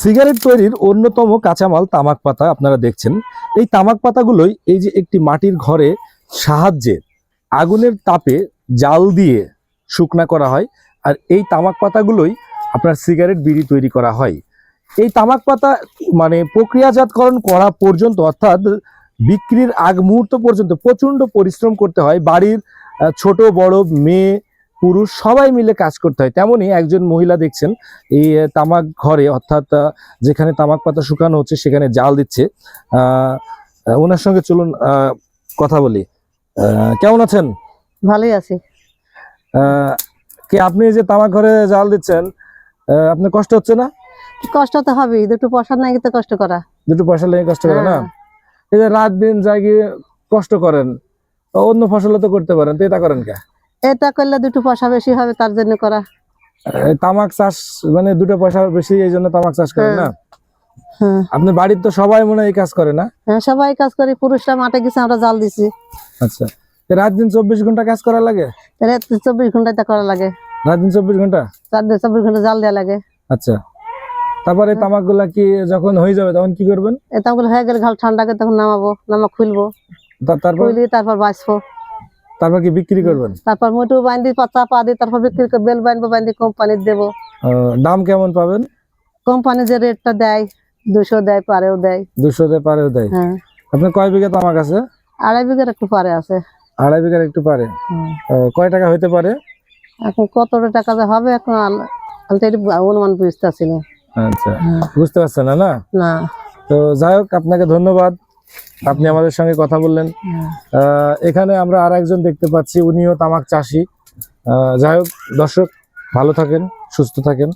Cigarette তৈরির অন্যতম কাঁচামাল তামাক পাতা আপনারা দেখছেন। এই তামাক পাতাগুলোই এই যে একটি মাটির ঘরে সাহায্যে আগুনের তাপে জাল দিয়ে শুকনা করা হয় আর এই তামাক পাতাগুলোই আপনার সিগারেট বিড়ি তৈরি করা হয়। এই তামাক পাতা মানে প্রক্রিয়াজাতকরণ করা পর্যন্ত অর্থাৎ বিক্রির আগ মুহূর্ত পর্যন্ত প্রচণ্ড পরিশ্রম করতে হয়। বাড়ির ছোট, বড়, মেয়ে পুরুষ সবাই মিলে কাজ করতে হয়। তেমনই একজন মহিলা দেখছেন এই তামাক ঘরে অর্থাৎ যেখানে তামাক পাতা শুকানো হচ্ছে সেখানে জাল দিচ্ছে। ওনার সঙ্গে চলুন কথা বলি। কেমন আছেন? ভালোই আছি। কি আপনি যে তামাক ঘরে জাল দিচ্ছেন আহ, আপনার কষ্ট হচ্ছে না? কষ্ট তো হবেই দুটো পয়সা নাই তো কষ্ট করা। দুটো পয়সা লেগে কষ্ট করে না? হ্যাঁ। এই যে রাত দিন জাগিয়ে কষ্ট করেন অন্য ফসলও তো করতে পারেন তো এটা করেন কে? এটা করলে দুটো পয়সা বেশি হবে তার জন্য করা। তামাক চাষ মানে দুটো পয়সা বেশি এই জন্য তামাক চাষ করেন না? হ্যাঁ। আপনি বাড়ির তো সবাই মনে এই কাজ করে না? হ্যাঁ সবাই কাজ করি পুরুষরা মাঠে গেছে আমরা জাল দিছি। আচ্ছা। রাত দিন চব্বিশ ঘণ্টা কাজ করা লাগে? রাত চব্বিশ ঘন্টায় তা করা লাগে। রাত দিন চব্বিশ ঘণ্টা? চার দিন চব্বিশ ঘণ্টা জাল দেওয়া লাগে। আচ্ছা। তারপরে তামাকগুলা কি যখন হয়ে যাবে তখন কি করবেন? বলে হয়ে গেলে ঘাল ঠান্ডাকে তখন নামাবো নামা খুলবো। তারপর? তারপর বাঁচবো। তারপর কি বিক্রি করবেন? তারপর মোটু বান্ধি পাতা পা দিই তারপর বিক্রি করে বেল বানবো বান্ধি কোম্পানির দেবো। দাম কেমন পাবেন? কোম্পানি যে রেটটা দেয় দুশো দেয় পারেও দেয়। দুশো তে পারেও দেয়। হ্যাঁ। আপনার কয় বিঘা তামাক আছে আড়াই বিঘার একটু পারে আছে। আড়াই বিঘার একটু পারে। কয় টাকা হইতে পারে? এখন কতটা টাকা যে হবে এখন আমি তো অনুমান বুঝতেছি না। আচ্ছা। বুঝতে পারছেন না? না। তো যাই হোক আপনাকে ধন্যবাদ। আপনি আমাদের সঙ্গে কথা বললেন। হ্যাঁ। আহ, এখানে আমরা আর একজন দেখতে পাচ্ছি উনিও তামাক চাষি। আহ, যাই হোক দর্শক ভালো থাকেন সুস্থ থাকেন।